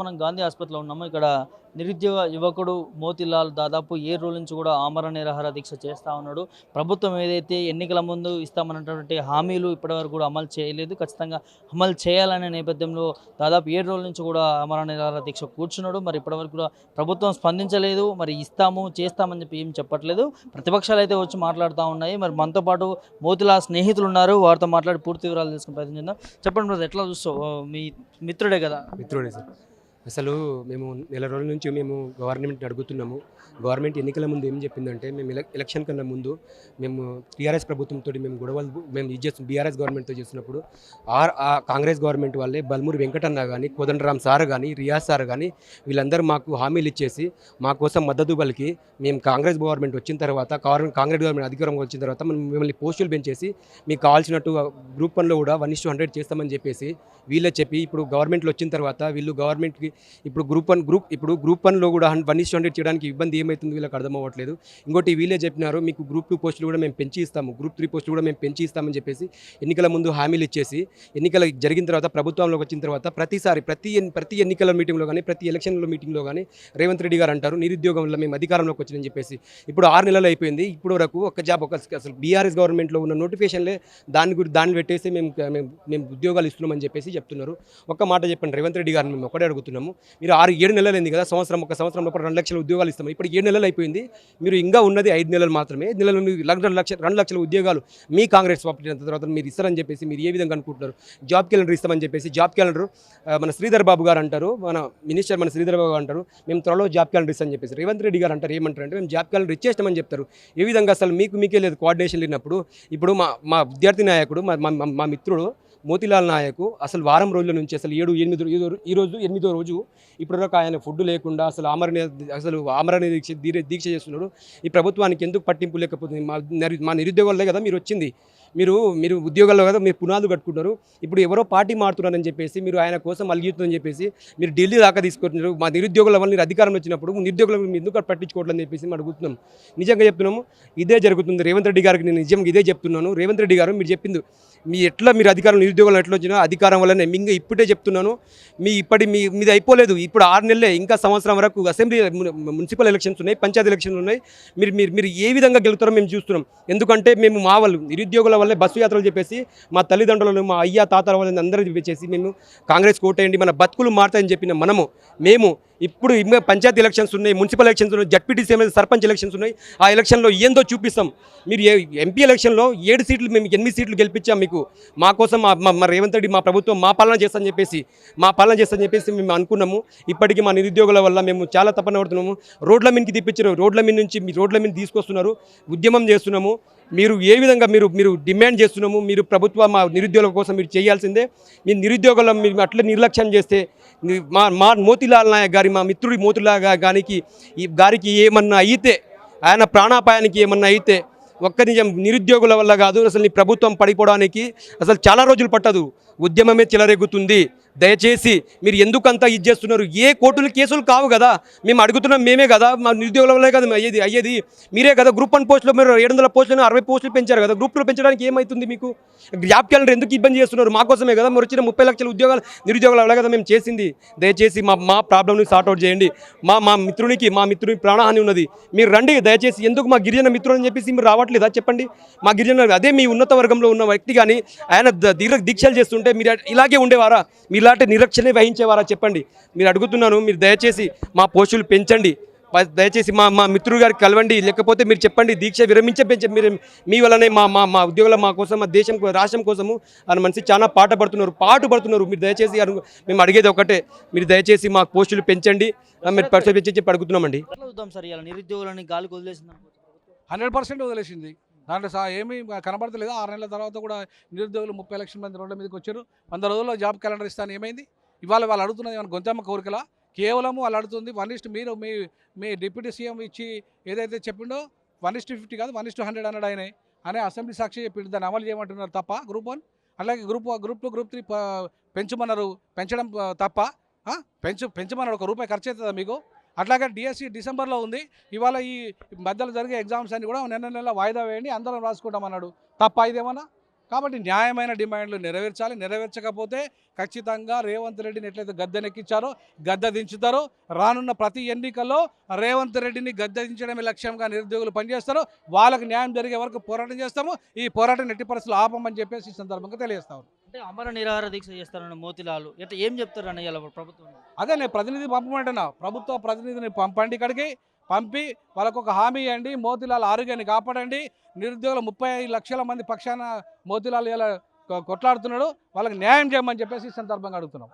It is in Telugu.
మనం గాంధీ ఆసుపత్రిలో ఉన్నాము ఇక్కడ నిరుద్యోగ యువకుడు మోతిలాల్ దాదాపు ఏ రోజు నుంచి కూడా ఆమరణ నిరాహార దీక్ష చేస్తూ ఉన్నాడు. ప్రభుత్వం ఏదైతే ఎన్నికల ముందు ఇస్తామన్నటువంటి హామీలు ఇప్పటివరకు కూడా అమలు చేయలేదు. ఖచ్చితంగా అమలు చేయాలనే నేపథ్యంలో దాదాపు ఏడు రోజుల నుంచి కూడా ఆమరణ నిరాహార దీక్ష కూర్చున్నాడు. మరి ఇప్పటివరకు కూడా ప్రభుత్వం స్పందించలేదు. మరి ఇస్తాము చేస్తామని చెప్పి ఏం చెప్పట్లేదు. ప్రతిపక్షాలు అయితే వచ్చి మాట్లాడుతూ ఉన్నాయి. మరి మనతో పాటు మోతిలాల్ స్నేహితులు ఉన్నారు. వారితో మాట్లాడి పూర్తి వివరాలు తెలుసుకునే ప్రయత్నం చేద్దాం. చెప్పండి బ్రదర్ ఎట్లా చూస్తావు? మీ మిత్రుడే కదా? మిత్రుడే సార్. అసలు మేము నెల రోజుల నుంచి మేము గవర్నమెంట్ అడుగుతున్నాము. గవర్నమెంట్ ఎన్నికల ముందు ఏం చెప్పిందంటే మేము ఎలక్- ఎలక్షన్ కన్నా ముందు మేము టీఆర్ఎస్ ప్రభుత్వంతో మేము గొడవలు మేము ఇది చేస్తున్నాం బీఆర్ఎస్ గవర్నమెంట్తో చేస్తున్నప్పుడు ఆర్ ఆ కాంగ్రెస్ గవర్నమెంట్ వాళ్ళే బల్మూరి వెంకటన్న కానీ కోదండరామ్ సార్ కానీ రియాజ్ సార్ కానీ వీళ్ళందరూ మాకు హామీలు ఇచ్చేసి మా కోసం మద్దతు పలికి మేము కాంగ్రెస్ గవర్నమెంట్ వచ్చిన తర్వాత కాంగ్రెస్ గవర్నమెంట్ అధికారంలో వచ్చిన తర్వాత మనం మిమ్మల్ని పోస్టులు పెంచేసి మీకు కావాల్సినట్టు గ్రూప్ వన్లో కూడా వన్ ఇస్ హండ్రెడ్ చేస్తామని చెప్పేసి వీళ్ళే చెప్పి ఇప్పుడు గవర్నమెంట్లో వచ్చిన తర్వాత వీళ్ళు గవర్నమెంట్కి ఇప్పుడు గ్రూప్ వన్ గ్రూప్ ఇప్పుడు గ్రూప్ వన్లో కూడా వన్ ఇస్ హండ్రెడ్ చేయడానికి ఇబ్బంది ఏమవుతుంది వీళ్ళకి అర్థం అవ్వట్లేదు. ఇంకోటి వీళ్ళే చెప్పినారు మీకు గ్రూప్ టూ పోస్టులు కూడా మేము పెంచి ఇస్తాము గ్రూప్ త్రీ పోస్టులు కూడా మేము పెంచి ఇస్తామని చెప్పేసి ఎన్నికల ముందు హామీలు ఇచ్చేసి ఎన్నికలు జరిగిన తర్వాత ప్రభుత్వంలోకి వచ్చిన తర్వాత ప్రతిసారి ప్రతి ప్రతి ఎన్నికల మీటింగ్లో కానీ ప్రతి ఎలక్షన్ల మీటింగ్లో కానీ రేవంత్ రెడ్డి గారు అంటారు నిరుద్యోగంలో మేము అధికారంలోకి వచ్చిందని చెప్పేసి. ఇప్పుడు ఆరు నెలలు అయిపోయింది ఇప్పుడు వరకు ఒక జాబ్ ఒక అసలు బీఆర్ఎస్ గవర్నమెంట్లో ఉన్న నోటిఫికేషన్లే దాని గురించి దాన్ని పెట్టేసి మేము మేము మేము ఉద్యోగాలు ఇస్తున్నామని చెప్పేసి చెప్తున్నారు. ఒక మాట చెప్పండి రేవంత్ రెడ్డి గారిని మేము ఒకటే అడుగుతున్నాము. మీరు ఆరు ఏడు నెలలు కదా సంవత్సరం ఒక సంవత్సరం లోపల రెండు లక్షల ఉద్యోగాలు ఇస్తాము. ఇప్పుడు ఏడు నెలలు అయిపోయింది. మీరు ఇంకా ఉన్నది ఐదు నెలలు మాత్రమే. ఐదు నెలలు మీరు లక్ష- రెండు లక్షల రెండు లక్షల ఉద్యోగాలు మీ కాంగ్రెస్ పార్టీ తర్వాత మీరు ఇస్తారని చెప్పేసి మీరు ఏ విధంగా అనుకుంటున్నారు? జాబ్ క్యాలెండర్ ఇస్తామని చెప్పేసి జాబ్ క్యాలెండర్ మన శ్రీధర్ బాబు గారు అంటారు మన మినిస్టర్ మన శ్రీధర్ బాబు అంటారు మేము త్వరలో జాబ్ క్యాలెండర్ ఇస్తామని చెప్పేసి రేవంత్ రెడ్డి గారు అంటారు ఏమంటారు అంటే మేము జాబ్ క్యాలెండర్ ఇచ్చేస్తామని చెప్తారు. ఏ విధంగా అసలు మీకు మీకే లేదు కోఆర్డినేషన్ లేనప్పుడు ఇప్పుడు మా మా విద్యార్థి నాయకుడు మా- మా మిత్రుడు మోతిలాల్ నాయకు అసలు వారం రోజుల నుంచి అసలు ఏడు ఎనిమిది ఈ రోజు ఎనిమిదో రోజు ఇప్పటివరకు ఆయన ఫుడ్ లేకుండా అసలు ఆమరణ అసలు ఆమరణ దీక్ష దీక్ష- చేస్తున్నాడు. ఈ ప్రభుత్వానికి ఎందుకు పట్టింపు లేకపోతుంది? మా నిరు- మా నిరుద్యోగాలే కదా మీరు వచ్చింది. మీరు మీరు ఉద్యోగాల్లో కదా మీరు పునాదులు కట్టుకుంటారు ఇప్పుడు ఎవరో పార్టీ మారుతున్నారని చెప్పేసి మీరు ఆయన కోసం అలిగిస్తుందని చెప్పేసి మీరు ఢిల్లీ దాకా తీసుకుంటున్నారు మా నిరుద్యోగుల వల్ల మీరు అధికారం వచ్చినప్పుడు నిరుద్యోగుల మీరు ఎందుకు పట్టించుకోవట్లని చెప్పేసి మేము అడుగుతున్నాం. నిజంగా చెప్తున్నాము ఇదే జరుగుతుంది. రేవంత్ రెడ్డి గారికి నేను నిజంగా ఇదే చెప్తున్నాను. రేవంత్ రెడ్డి గారు మీరు చెప్పింది మీ ఎట్లా మీరు అధికారం నిరుద్యోగులు ఎట్లా వచ్చినా అధికారం వల్లనే ఇంకా ఇప్పుడే చెప్తున్నాను. మీ ఇప్పటి మీ మీద అయిపోలేదు. ఇప్పుడు ఆరు నెలలే ఇంకా సంవత్సరం వరకు అసెంబ్లీ మున్సిపల్ ఎలక్షన్స్ ఉన్నాయి పంచాయతీ ఎలక్షన్స్ ఉన్నాయి. మీరు మీరు మీరు ఏ విధంగా గెలుతారో మేము చూస్తున్నాం. ఎందుకంటే మేము మా వాళ్ళు నిరుద్యోగుల వల్లే బస్సు యాత్రలు చెప్పేసి మా తల్లిదండ్రులను మా అయ్యా తాతల వాళ్ళని అందరూ చెప్పేసి మేము కాంగ్రెస్ కోటేయండి మన బతుకులు మారుతాయని చెప్పిన మనము మేము ఇప్పుడు ఇంకా పంచాయతీ ఎలక్షన్స్ ఉన్నాయి మున్సిపల్ ఎలక్షన్స్ ఉన్నాయి జడ్పీటీసీ ఎమ్మెల్యే సర్పంచ్ ఎలక్షన్స్ ఉన్నాయి. ఆ ఎలక్షన్లో ఏందో చూపిస్తాం. మీరు ఏ ఎంపీ ఎలక్షన్లో ఏడు సీట్లు మేము ఎనిమిది సీట్లు గెలిపించాం మీకు. మా కోసం మా మా- రేవంత్ రెడ్డి మా ప్రభుత్వం మా పాలన చేస్తాని చెప్పేసి మా పాలన చేస్తామని చెప్పేసి మేము అనుకున్నాము. ఇప్పటికీ మా నిరుద్యోగుల వల్ల మేము చాలా తపన పడుతున్నాము. రోడ్ల మీదకి తెప్పించారు. రోడ్ల మీద నుంచి మీ రోడ్ల మీద తీసుకొస్తున్నారు. ఉద్యమం చేస్తున్నాము. మీరు ఏ విధంగా మీరు మీరు డిమాండ్ చేస్తున్నాము? మీరు ప్రభుత్వ మా నిరుద్యోగుల కోసం మీరు చేయాల్సిందే. మీ నిరుద్యోగుల మీరు అట్లా నిర్లక్ష్యం చేస్తే మా మా మోతిలాల్ నాయక్ గారి మా మిత్రుడి మోతిలాల్ గారికి ఈ గారికి ఏమన్నా అయితే ఆయన ప్రాణాపాయానికి ఏమన్నా అయితే ఒక్క నిజం నిరుద్యోగుల వల్ల కాదు అసలు నీ ప్రభుత్వం పడిపోవడానికి అసలు చాలా రోజులు పట్టదు. ఉద్యమమే చెలరేగుతుంది. దయచేసి మీరు ఎందుకంతా ఇది చేస్తున్నారు? ఏ కోర్టులు కేసులు కావు కదా. మేము అడుగుతున్నాం మేమే కదా. మా నిరుద్యోగుల వల్లే కదా అయ్యేది అయ్యేది. మీరే కదా గ్రూప్ వన్ పోస్టులో మీరు ఏడు వందల పోస్టులను అరవై పోస్టులు పెంచారు కదా. గ్రూప్లు పెంచడానికి ఏమవుతుంది మీకు? జాబ్ క్యాలెండర్ ఎందుకు ఇబ్బంది చేస్తున్నారు? మాకోసమే కదా. మీరు వచ్చిన ముప్పై లక్షల ఉద్యోగాలు నిరుద్యోగుల వల్ల కదా మేము చేసింది. దయచేసి మా మా ప్రాబ్లమ్ని సార్ట్అవుట్ చేయండి. మా మా మిత్రునికి మా మిత్రుని ప్రాణహాని ఉన్నది. మీరు రండి. దయచేసి ఎందుకు మా గిరిజన మిత్రుడు అని చెప్పేసి మీరు రావట్లేదా? చెప్పండి. మా గిరిజన అదే మీ ఉన్నత వర్గంలో ఉన్న వ్యక్తి కానీ ఆయన దీర్ఘ దీక్షలు చేస్తుంటే మీరు ఇలాగే ఉండేవారా? మీరు మీలాంటి నిరక్షణే వహించేవారా చెప్పండి. మీరు అడుగుతున్నాను మీరు దయచేసి మా పోస్టులు పెంచండి. దయచేసి మా మా మిత్రుడు గారికి కలవండి. లేకపోతే మీరు చెప్పండి దీక్ష విరమించే పెంచ మీరు మీ వల్లనే మా మా మా ఉద్యోగుల మా కోసం మా దేశం రాష్ట్రం కోసము అని మనిషి చాలా పాట పడుతున్నారు పాటు పడుతున్నారు. మీరు దయచేసి అను- మేము అడిగేది ఒకటే. మీరు దయచేసి మా పోస్టులు పెంచండి. మీరు పర్సెంట్ పెంచి చెప్పి అడుగుతున్నామండి. నిరుద్యోగులని గాలికి వదిలేసింది హండ్రెడ్ పర్సెంట్ వదిలేసింది. దాంట్లో సా ఏమీ కనబడతలేదు. ఆరు నెలల తర్వాత కూడా నిరుద్యోగులు ముప్పై లక్షల మంది రోడ్ల మీదకి వచ్చారు. వంద రోజుల్లో జాబ్ క్యాలెండర్ ఇస్తాను. ఏమైంది? ఇవాళ వాళ్ళు అడుగుతున్నది ఏమైనా గొంతమ్మ కోరికలా? కేవలం వాళ్ళు అడుగుతుంది వన్ ఇస్ట్ మీరు మీ మీ డిప్యూటీ సీఎం ఇచ్చి ఏదైతే చెప్పిండో వన్ ఇస్ట్ ఫిఫ్టీ కాదు వన్ ఇస్ట్ హండ్రెడ్ అన్నాడు ఆయన. అనే అసెంబ్లీ సాక్షి చెప్పిండు దాన్ని అమలు చేయమంటున్నారు తప్ప గ్రూప్ వన్? అలాగే group group two group three పెంచమన్నారు. పెంచడం తప్ప పెంచు పెంచమన్నారు. ఒక రూపాయి ఖర్చు అవుతుందా మీకు? అట్లాగే డిఎస్సి డిసెంబర్లో ఉంది. ఇవాళ ఈ మధ్యలో జరిగే ఎగ్జామ్స్ అన్ని కూడా నెల నెల వాయిదా వేయండి అందరం రాసుకుంటామన్నాడు. తప్ప ఇదేమన్నా? కాబట్టి న్యాయమైన డిమాండ్లు నెరవేర్చాలి. నెరవేర్చకపోతే ఖచ్చితంగా రేవంత్ రెడ్డిని ఎట్లయితే గద్దెనెక్కించారో గద్దె దించుతారో రానున్న ప్రతి ఎన్నికల్లో రేవంత్ రెడ్డిని గద్దె దించడమే లక్ష్యంగా నిరుద్యోగులు పనిచేస్తారు. వాళ్ళకు న్యాయం జరిగే వరకు పోరాటం చేస్తాము. ఈ పోరాటం ఎట్టి పరిస్థితులు ఆపమని చెప్పేసి ఈ సందర్భంగా తెలియజేస్తాము అంటే అమర నిరాహార దీక్ష చేస్తారన్న మోతిలాలు. ఇట్లా ఏం చెప్తారు అన్న ఇలా ప్రభుత్వం? అదే నేను ప్రతినిధి పంపమంటున్నా. ప్రభుత్వ ప్రతినిధిని పంపండి ఇక్కడికి పంపి వాళ్ళకు ఒక హామీ ఇవ్వండి మోతిలాల్ ఆరోగ్యాన్ని కాపాడండి నిరుద్యోగులు ముప్పై ఐదు లక్షల మంది పక్షాన మోతిలాల్ ఇలా కొట్లాడుతున్నాడు వాళ్ళకి న్యాయం చేయమని చెప్పేసి ఈ సందర్భంగా అడుగుతున్నాం.